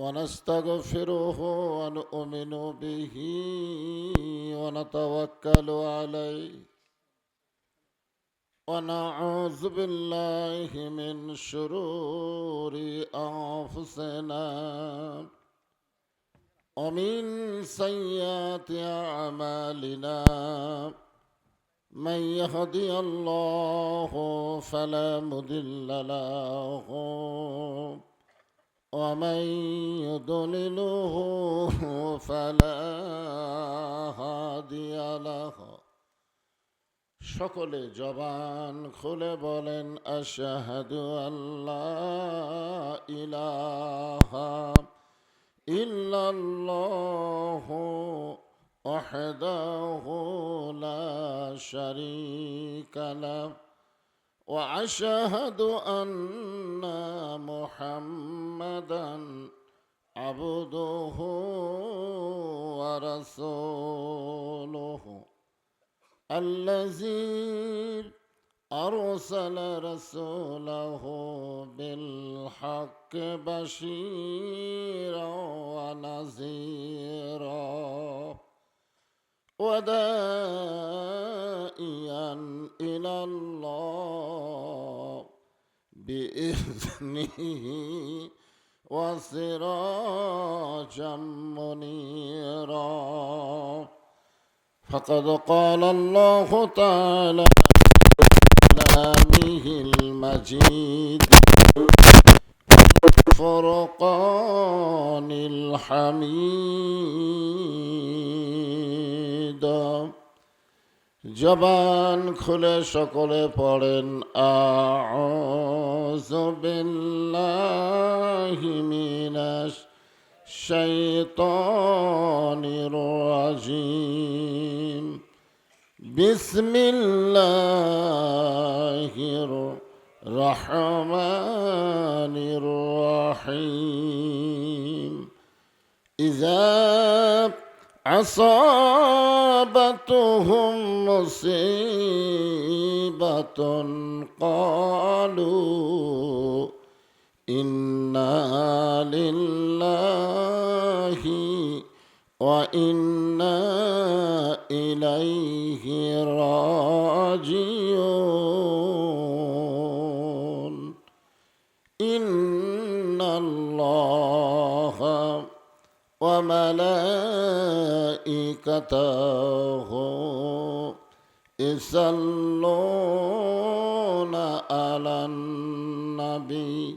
ونستغفره ونؤمن به ونتوكل عليه ونعوذ بالله من شرور أنفسنا ومن سيئات أعمالنا من يهدي الله فلا مضل له ومن يضلله فلا هادي له সকলে জবান খুলে বলেন আশাহাদু আল্লাহ ইলাহা ইল্লাল্লাহ وحده لا شريك له واشهد ان محمدا عبده ورسوله الذي أرسل رسوله بالحق بشيرا ونذيرا ودائيا إلى الله بإذنه وسراجا منيرا فقد قال الله تعالى في كلامه المجيد الفرقان الحميد জবান খুলে সকলে পড়েন আউযু বিল্লাহি الشيطان الرجيم. بسم الله الرحمن الرحيم. إذا أصابتهم مصيبة قالوا إنا لله وإنا إليه راجعون إن الله وملائكته يصلون على النبي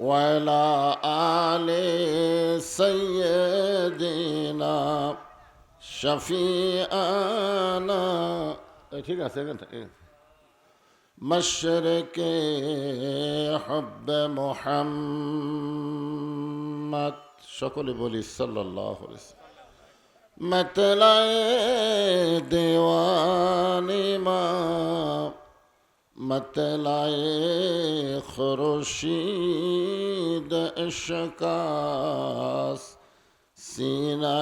وعلى آل سيدنا شفيعنا. إيه، إيه؟ مشرق حب محمد. شكل بولي صلى الله عليه وسلم. مثل ديواني ما مطلع خورشید اشکاس سینہ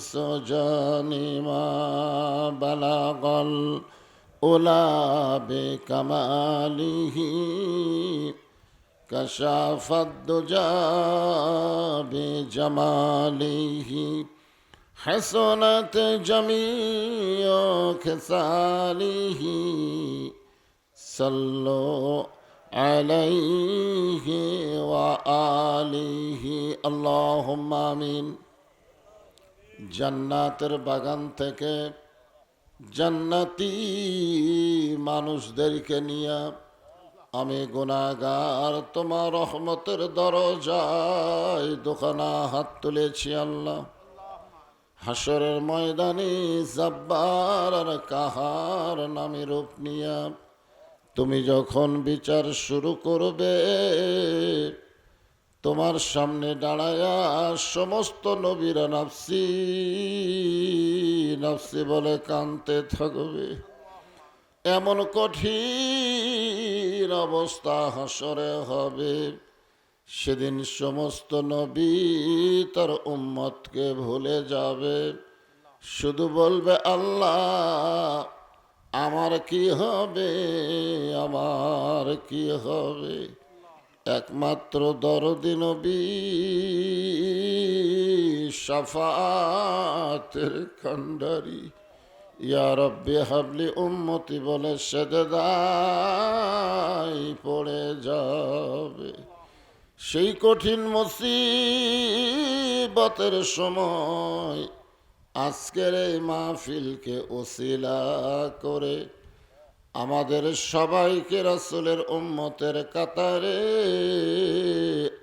سجانی ما بلغ العلا بکماله کشاف الدجا بجماله حسنت جميع خصاله صلوا عليه وآله اللهم آمين জান্নাতের বাগান থেকে জান্নাতি মানুষদেরকে নিয়ে আমি গুণাগার তোমার রহমতের দরজায় দোকানা হাত তুলেছি আল্লাহ হাসরের ময়দানে জব্বার আর কাহার নামে রূপ নিয়া তুমি যখন বিচার শুরু করবে, তোমার সামনে দাঁড়ায়া সমস্ত নবীরা নাফসি নাফসি বলে কানতে থাকবে। এমন কঠিন অবস্থা হাসরে হবে। সেদিন সমস্ত নবী তার উম্মতকে ভুলে যাবে। শুধু বলবে, আল্লাহ, আমার কি হবে? আমার কি হবে? একমাত্র দরদি নবী সাফাতের কান্ডারি ইয়া রব্বি হাবলি উম্মতি বলে সেদাই পড়ে যাবে। সেই কঠিন মুসিবতের সময় আজকের এই মাহফিলকে ওসিলা করে আমাদের সবাইকে রাসুলের উম্মতের কাতারে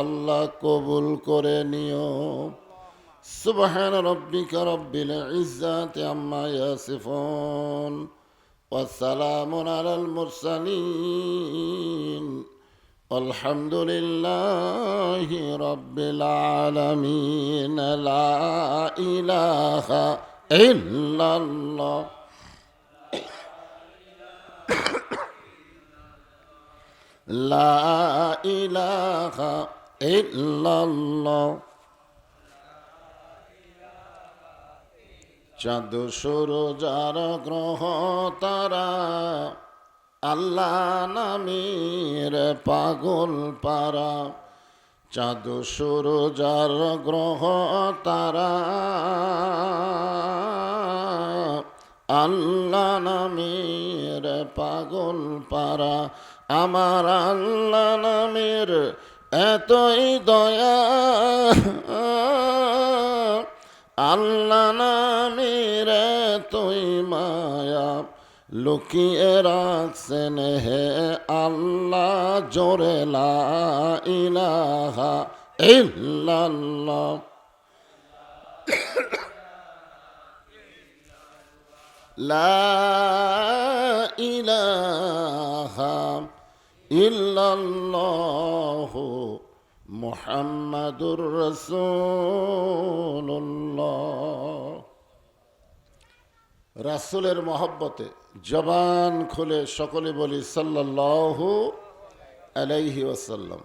আল্লাহ কবুল করে নিও। সুবহান রব্বিকা রব্বিল ইজ্জাতি আম্মা ইয়াসিফুন ওয়াসসালামু আলাল মুরসালিন। والحمد لله رب العالمين لا إله إلا الله لا إله إلا الله চাঁদ সূর্য যার গ্রহ তারা আল্লাহ নামের পাগল পারা, চাঁদ সূর্য যার গ্রহ তারা। আল্লাহ নামের পাগল পারা, আমার আল্লাহ নামের এতই দয়া। আল্লাহ নামের এতই মায়া লুকিয়ে রাখছেন হে আল্লাহ জোরে ইলাহা ইল্লাল্লাহ। লা ইলাহা ইল্লাল্লাহ মুহাম্মাদুর রাসুলের মহব্বতে জবান খুলে সকলে বলি সাল্লাহ আলাইহি ওয়াসাল্লাম।